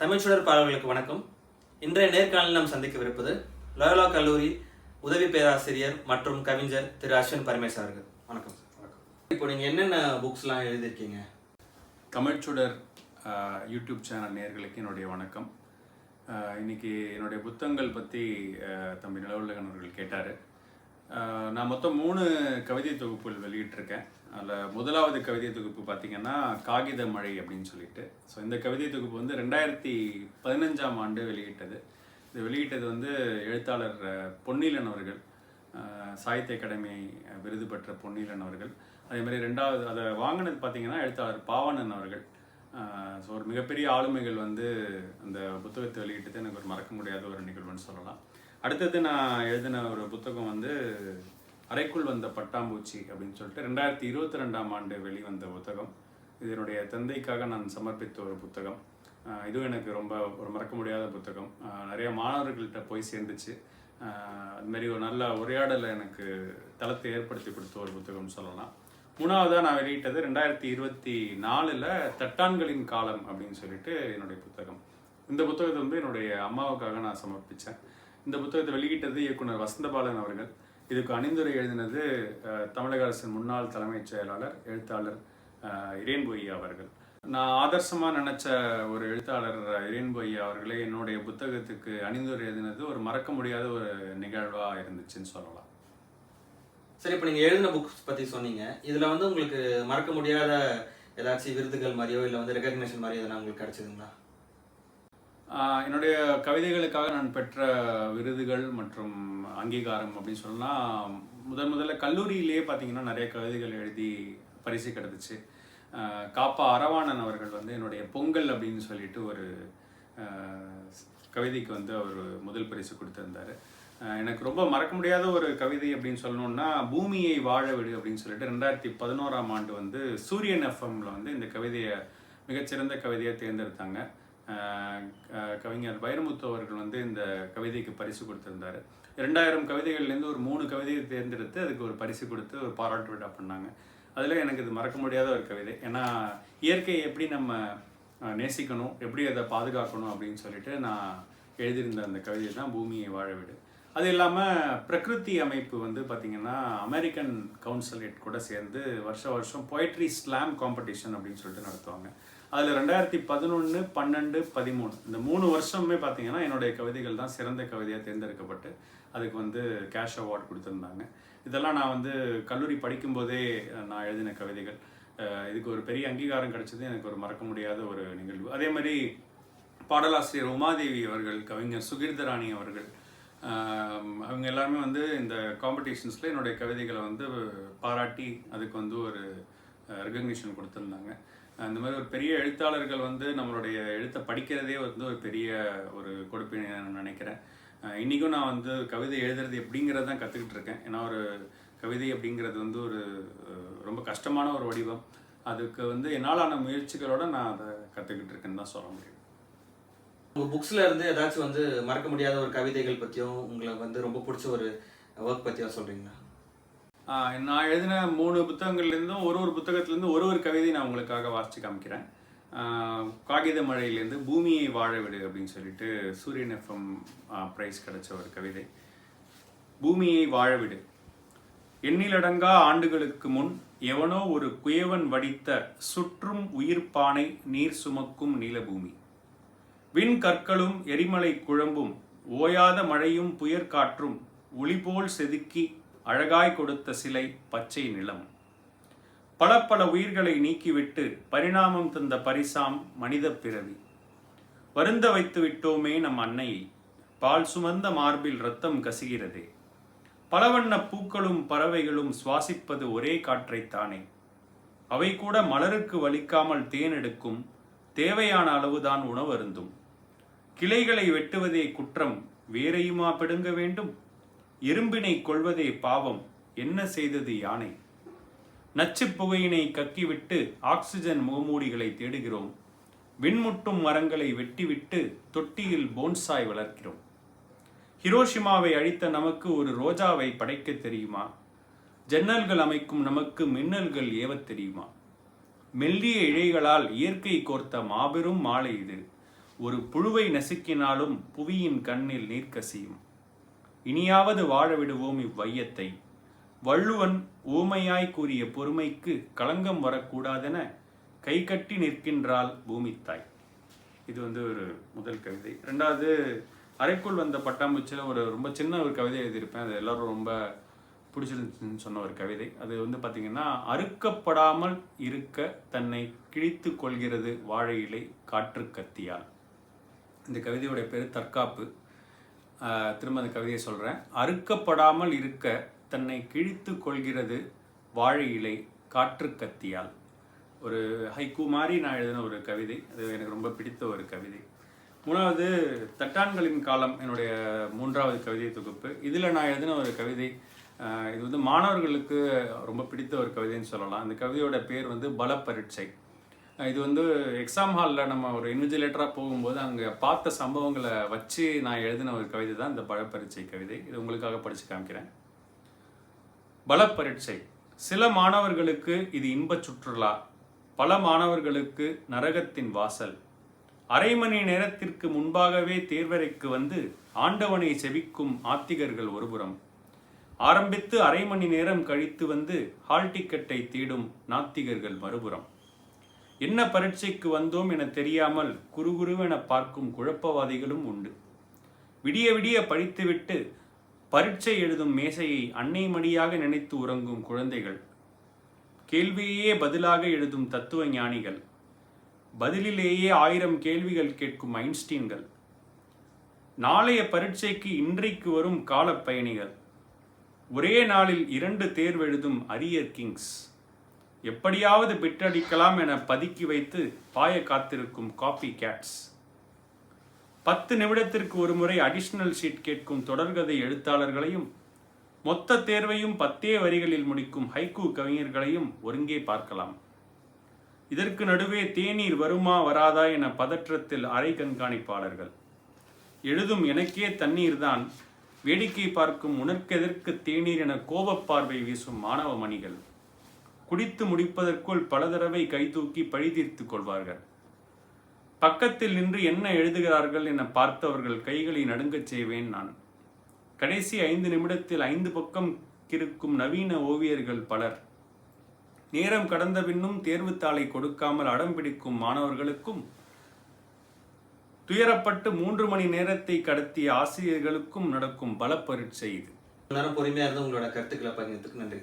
தமிழ்ச்சுடர் பார்வைகளுக்கு வணக்கம். இன்றைய நேர்காணலில் நாம் சந்திக்கவிருப்பது லயோலா கல்லூரி உதவி பேராசிரியர் மற்றும் கவிஞர் திரு அஸ்வின் பரமேஷ் அவர்கள். வணக்கம். இப்போ நீங்கள் என்னென்ன புக்ஸ்லாம் எழுதியிருக்கீங்க? தமிழ்ச்சுடர் யூடியூப் சேனல் நேர்களுக்கு என்னுடைய வணக்கம். இன்னைக்கு என்னுடைய புத்தகங்கள் பற்றி தம்பி நிலவுலகன் அவர்கள் கேட்டார். நான் மொத்தம் மூணு கவிதை தொகுப்புகள் வெளியிட்டிருக்கேன். அதில் முதலாவது கவிதை தொகுப்பு பார்த்திங்கன்னா காகித மழை அப்படின்னு சொல்லிட்டு. ஸோ இந்த கவிதை தொகுப்பு வந்து ரெண்டாயிரத்தி பதினஞ்சாம் ஆண்டு வெளியிட்டது. இது வெளியிட்டது வந்து எழுத்தாளர் பொன்னிலன் அவர்கள். சாகித்ய அகாடமி விருது பெற்ற பொன்னிலன் அவர்கள். அதே மாதிரி ரெண்டாவது அதை வாங்கினது பார்த்திங்கன்னா எழுத்தாளர் பாவனன் அவர்கள். ஸோ ஒரு மிகப்பெரிய ஆளுமைகள் வந்து அந்த புத்தகத்தை வெளியிட்டது. எனக்கு ஒரு மறக்க முடியாத ஒரு நிகழ்வுன்னு சொல்லலாம். அடுத்தது நான் எழுதின ஒரு புத்தகம் வந்து அறைக்குள் வந்த பட்டாம்பூச்சி அப்படின்னு சொல்லிட்டு ரெண்டாயிரத்தி இருபத்தி ரெண்டாம் ஆண்டு வெளிவந்த புத்தகம். இது என்னுடைய தந்தைக்காக நான் சமர்ப்பித்த ஒரு புத்தகம். இதுவும் எனக்கு ரொம்ப ஒரு மறக்க முடியாத புத்தகம். நிறைய மாணவர்கள்ட்ட போய் சேர்ந்துச்சு. அதுமாரி ஒரு நல்ல உரையாடலை எனக்கு தளத்தை ஏற்படுத்தி கொடுத்த ஒரு புத்தகம்னு சொல்லலாம். மூணாவதாக நான் வெளியிட்டது ரெண்டாயிரத்தி இருபத்தி நாலில் தட்டான்களின் காலம் அப்படின்னு சொல்லிட்டு என்னுடைய புத்தகம். இந்த புத்தகத்தை வந்து என்னுடைய அம்மாவுக்காக நான் சமர்ப்பித்தேன் இந்த புத்தகத்தை வெளியிட்டது இயக்குனர் வசந்தபாலன் அவர்கள். இதுக்கு அணிந்துரை எழுதினது தமிழக அரசின் முன்னாள் தலைமைச் செயலாளர் எழுத்தாளர் இரேன்பொய்யா அவர்கள். நான் ஆதர்சமாக நினச்ச ஒரு எழுத்தாளர் இரேன்பொய்யா அவர்களே என்னுடைய புத்தகத்துக்கு அணிந்துரை எழுதினது ஒரு மறக்க முடியாத ஒரு நிகழ்வாக இருந்துச்சுன்னு சொல்லலாம். சரி இப்போ நீங்கள் எழுதின புக்ஸ் பற்றி சொன்னீங்க. இதில் வந்து உங்களுக்கு மறக்க முடியாத ஏதாச்சும் விருதுகள் மாதிரியோ இல்லை வந்து ரெக்கக்னேஷன் மாதிரி எதனா உங்களுக்கு கிடச்சிதுங்களா? என்னுடைய கவிதைகளுக்காக நான் பெற்ற விருதுகள் மற்றும் அங்கீகாரம் அப்படின்னு சொன்னால் முதன் முதல்ல கல்லூரியிலேயே பார்த்தீங்கன்னா நிறைய கவிதைகள் எழுதி பரிசு கிடந்துச்சு காப்பா அரவாணன் அவர்கள் வந்து என்னுடைய பொங்கல் அப்படின்னு சொல்லிட்டு ஒரு கவிதைக்கு வந்து அவர் முதல் பரிசு கொடுத்துருந்தார். எனக்கு ரொம்ப மறக்க முடியாத ஒரு கவிதை அப்படின்னு சொல்லணும்னா பூமியை வாழ விடு அப்படின்னு சொல்லிட்டு ரெண்டாயிரத்தி பதினோராம் ஆண்டு வந்து சூரியன் எஃப்எம்ல வந்து இந்த கவிதையை மிகச்சிறந்த கவிதையை தேர்ந்தெடுத்தாங்க. கவிஞர் வைரமுத்து அவர்கள் வந்து இந்த கவிதைக்கு பரிசு கொடுத்துருந்தார். இரண்டாயிரம் கவிதைகள்லேருந்து ஒரு மூணு கவிதையை தேர்ந்தெடுத்து அதுக்கு ஒரு பரிசு கொடுத்து ஒரு பாராட்டு விழா பண்ணாங்க. அதில் எனக்கு இது மறக்க முடியாத ஒரு கவிதை. ஏன்னா இயற்கையை எப்படி நம்ம நேசிக்கணும் எப்படி அதை பாதுகாக்கணும் அப்படின்னு சொல்லிட்டு நான் எழுதியிருந்த அந்த கவிதை தான் பூமியை வாழ விடு. அது இல்லாமல் பிரகிருதி அமைப்பு வந்து பார்த்திங்கன்னா அமெரிக்கன் கவுன்சிலேட் கூட சேர்ந்து வருஷ வருஷம் பொயட்ரி ஸ்லாம் காம்படிஷன் அப்படின்னு சொல்லிட்டு நடத்துவாங்க. அதில் ரெண்டாயிரத்தி பதினொன்று பன்னெண்டு பதிமூணு இந்த மூணு வருஷமே பார்த்தீங்கன்னா என்னுடைய கவிதைகள் தான் சிறந்த கவிதையாக தேர்ந்தெடுக்கப்பட்டு அதுக்கு வந்து கேஷ் அவார்ட் கொடுத்துருந்தாங்க. இதெல்லாம் நான் வந்து கல்லூரி படிக்கும்போதே நான் எழுதின கவிதைகள். இதுக்கு ஒரு பெரிய அங்கீகாரம் கிடைச்சது எனக்கு ஒரு மறக்க முடியாத ஒரு நிகழ்வு. அதே மாதிரி பாடலாசிரியர் உமாதேவி அவர்கள் கவிஞர் சுகீர்தராணி அவர்கள் அவங்க எல்லாருமே வந்து இந்த காம்படிஷன்ஸில் என்னுடைய கவிதைகளை வந்து பாராட்டி அதுக்கு வந்து ஒரு ரெகக்னிஷன் கொடுத்துருந்தாங்க. அந்த மாதிரி ஒரு பெரிய எழுத்தாளர்கள் வந்து நம்மளுடைய எழுத்தை படிக்கிறதே வந்து ஒரு பெரிய ஒரு கொடுப்பினை நான் நினைக்கிறேன். இன்றைக்கும் நான் வந்து கவிதை எழுதுறது எப்படிங்கிறத தான் கற்றுக்கிட்டு இருக்கேன். ஏன்னா ஒரு கவிதை அப்படிங்கிறது வந்து ஒரு ரொம்ப கஷ்டமான ஒரு வடிவம். அதுக்கு வந்து என்னாலான முயற்சிகளோடு நான் அதை கற்றுக்கிட்டு இருக்கேன்னு தான் சொல்ல முடியும். உங்கள் புக்ஸில் இருந்து ஏதாச்சும் வந்து மறக்க முடியாத ஒரு கவிதைகள் பற்றியும் உங்களை வந்து ரொம்ப பிடிச்ச ஒரு ஒர்க் பற்றியும் சொல்கிறீங்களா நான் எழுதின மூணு புத்தகங்கள்லேருந்தும் ஒரு ஒரு புத்தகத்துலேருந்து ஒரு ஒரு கவிதை நான் உங்களுக்காக வாசித்து காமிக்கிறேன். காகித மழையிலேருந்து பூமியை வாழ விடு அப்படின்னு சொல்லிட்டு சூரியன் எஃப்எம் ப்ரைஸ் கிடைச்ச ஒரு கவிதை. பூமியை வாழ விடு. எண்ணிலடங்கா ஆண்டுகளுக்கு முன் எவனோ ஒரு குயவன் வடித்த சுற்றும் உயிர்ப்பானை நீர் சுமக்கும் நீலபூமி. விண்கற்களும் எரிமலை குழம்பும் ஓயாத மழையும் புயற்காற்றும் ஒளிபோல் செதுக்கி அழகாய் கொடுத்த சிலை பச்சை நிலம். பல பல உயிர்களை நீக்கிவிட்டு பரிணாமம் தந்த பரிசாம் மனித பிறவி. வருந்த வைத்து விட்டோமே நம் அன்னையை பால் சுமந்த மார்பில் ரத்தம் கசிகிறதே. பலவண்ண பூக்களும் பறவைகளும் சுவாசிப்பது ஒரே காற்றைத்தானே அவை கூட மலருக்கு வலிக்காமல் தேன் எடுக்கும் தேவையான அளவுதான் உணவருந்தும். கிளைகளை வெட்டுவதே குற்றம் வேறையுமா பிடுங்க வேண்டும்? எறும்பினை கொள்வதே பாவம் என்ன செய்தது யானை? நச்சுப் புகையினை கக்கிவிட்டு ஆக்சிஜன் முகமூடிகளை தேடுகிறோம். விண்முட்டும் மரங்களை வெட்டிவிட்டு தொட்டியில் போன்சாய் வளர்க்கிறோம். ஹிரோஷிமாவை அழித்த நமக்கு ஒரு ரோஜாவை படைக்க தெரியுமா? ஜன்னல்கள் அமைக்கும் நமக்கு மின்னல்கள் ஏவத் தெரியுமா? மெல்லிய இழைகளால் இயற்கை கோர்த்த மாபெரும் மாலை இது. ஒரு புழுவை நசுக்கினாலும் புவியின் கண்ணில் நீர் கசியும். இனியாவது வாழ விடுவோம் இவ்வையத்தை. வள்ளுவன் ஊமையாய் கூறிய பொறுமைக்கு களங்கம் வரக்கூடாதென கை கட்டி நிற்கின்றாள் பூமித்தாய். இது வந்து ஒரு முதல் கவிதை. ரெண்டாவது அறைக்குள் வந்த பட்டாம்பூச்சியில் ஒரு ரொம்ப சின்ன ஒரு கவிதை எழுதியிருப்பேன். அது எல்லோரும் ரொம்ப பிடிச்சிருந்துச்சுன்னு சொன்ன ஒரு கவிதை. அது வந்து பார்த்தீங்கன்னா அறுக்கப்படாமல் இருக்க தன்னை கிழித்து கொள்கிறது வாழை இலை காற்று கத்தியால். இந்த கவிதையுடைய பேர் தற்காப்பு. திரும்ப அந்த கவிதையை சொல்கிறேன் அறுக்கப்படாமல் இருக்க தன்னை கிழித்து கொள்கிறது வாழை இலை காற்று கத்தியால். ஒரு ஹைக்கூ மாதிரி நான் எழுதின ஒரு கவிதை. அது எனக்கு ரொம்ப பிடித்த ஒரு கவிதை. மூணாவது தட்டான்களின் காலம் என்னுடைய மூன்றாவது கவிதை தொகுப்பு. இதில் நான் எழுதின ஒரு கவிதை இது வந்து மாணவர்களுக்கு ரொம்ப பிடித்த ஒரு கவிதைன்னு சொல்லலாம். அந்த கவிதையோட பேர் வந்து பலப்பரீட்சை. அஹ் இது வந்து எக்ஸாம் ஹாலில் நம்ம ஒரு இன்விஜிலேட்டராக போகும்போது அங்கே பார்த்த சம்பவங்களை வச்சு நான் எழுதின ஒரு கவிதை தான் இந்த பலப்பரீட்சை கவிதை. இது உங்களுக்காக படித்து காமிக்கிறேன். பலப்பரீட்சை. சில மாணவர்களுக்கு இது இன்பச் சுற்றுலா. பல மாணவர்களுக்கு நரகத்தின் வாசல். அரை மணி நேரத்திற்கு முன்பாகவே தேர்வறைக்கு வந்து ஆண்டவனை செவிக்கும் ஆத்திகர்கள் ஒருபுறம். ஆரம்பித்து அரை மணி நேரம் கழித்து வந்து ஹால் டிக்கெட்டை தேடும் நாத்திகர்கள் மறுபுறம். என்ன பரீட்சைக்கு வந்தோம் என தெரியாமல் குறுகுருவென பார்க்கும் குழப்பவாதிகளும் உண்டு. விடிய விடிய படித்துவிட்டு பரீட்சை எழுதும் மேசையை அன்னை மடியாக நினைத்து உறங்கும் குழந்தைகள். கேள்வியே பதிலாக எழுதும் தத்துவ ஞானிகள். பதிலிலேயே ஆயிரம் கேள்விகள் கேட்கும் ஐன்ஸ்டீன்கள். நாளைய பரீட்சைக்கு இன்றைக்கு வரும் காலப் பயணிகள். ஒரே நாளில் இரண்டு தேர்வெழுதும் அரியர் கிங்ஸ். எப்படியாவது பிட்டடிக்கலாம் என பதுக்கி வைத்து பாய காத்திருக்கும் காப்பி கேட்ஸ் பத்து நிமிடத்திற்கு ஒரு முறை அடிஷ்னல் ஷீட் கேட்கும் தொடர்கதை எழுத்தாளர்களையும் மொத்த தேர்வையும் பத்தே வரிகளில் முடிக்கும் ஹைக்கூ கவிஞர்களையும் ஒருங்கே பார்க்கலாம். இதற்கு நடுவே தேநீர் வருமா வராதா என பதற்றத்தில் அரை கண்காணிப்பாளர்கள். எழுதும் எனக்கே தண்ணீர் தான் வேடிக்கை பார்க்கும் உனக்கெதற்கு தேநீர் என கோபப் பார்வை வீசும் மாணவ மணிகள். குடித்து முடிப்பதற்குள் பல தடவை கைதூக்கி பழி தீர்த்துக் கொள்வார்கள். பக்கத்தில் நின்று என்ன எழுதுகிறார்கள் என பார்த்தவர்கள் கைகளை நடுங்கச் செய்வேன் நான். கடைசி ஐந்து நிமிடத்தில் ஐந்து பக்கம் இருக்கும் நவீன ஓவியர்கள் பலர். நேரம் கடந்த பின்னும் தேர்வுத்தாளை கொடுக்காமல் அடம் பிடிக்கும் மாணவர்களுக்கும் துயரப்பட்டு மூன்று மணி நேரத்தை கடத்திய ஆசிரியர்களுக்கும் நடக்கும் பல பரீட்சை இது பொறுமையா இருந்து உங்களோட கருத்துக்களை பகிர்ந்ததுக்கு நன்றி.